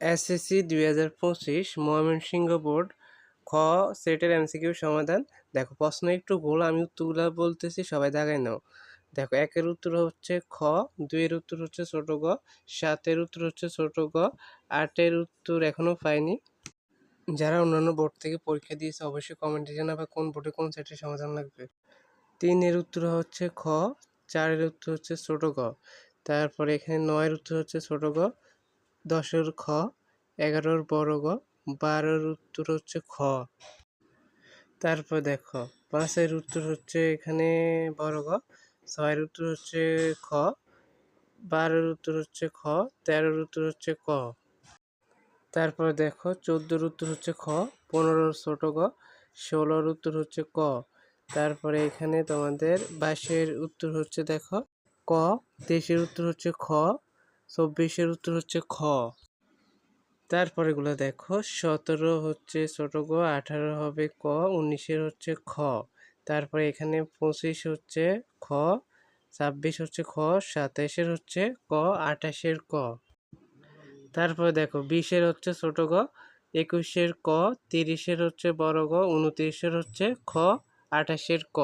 SSC দুই হাজার পঁচিশ ময়মনসিংহ বোর্ড, খ, সেটের এমসিকিউ সমাধান। দেখো, প্রশ্ন একটু গোল আমি উত্তরগুলো বলতেছি, সবাই দাগাই নাও। দেখো, একের উত্তর হচ্ছে খ, দুইয়ের উত্তর হচ্ছে ছোট গ, সাতের উত্তর হচ্ছে ছোট গ, আটের উত্তর এখনও পাইনি। যারা অন্যান্য বোর্ড থেকে পরীক্ষা দিয়েছে, অবশ্যই কমেন্টে জানাবে কোন বোর্ডে কোন সেটের সমাধান লাগবে। তিনের উত্তর হচ্ছে খ, চারের উত্তর হচ্ছে ছোট গ, তারপরে এখানে নয়ের উত্তর হচ্ছে ছোট গ দশের খ, এগারোর বড় গ, বারোর উত্তর হচ্ছে খ। তারপর দেখো, পাঁচের উত্তর হচ্ছে এখানে বড় গ, ছয়ের উত্তর হচ্ছে খ, বারোর উত্তর হচ্ছে খ, তেরোর উত্তর হচ্ছে ক। তারপর দেখো, চোদ্দোর উত্তর হচ্ছে খ, পনেরোর ছোট গ, ষোলোর উত্তর হচ্ছে ক। তারপরে এখানে তোমাদের বাইশের উত্তর হচ্ছে দেখো, ক, তেইশের উত্তর হচ্ছে খ চব্বিশের উত্তর হচ্ছে খ। তারপরে এগুলো দেখো, সতেরো হচ্ছে ছোট গ, আঠারো হবে ক, উনিশের হচ্ছে খ। তারপরে এখানে পঁচিশ হচ্ছে খ, ছাব্বিশ হচ্ছে খ, সাতাইশের হচ্ছে ক, আঠাশের ক। তারপরে দেখো, বিশের হচ্ছে ছোট গ, একুশের ক, তিরিশের হচ্ছে বড় গ, উনত্রিশের হচ্ছে খ, আঠাশের ক।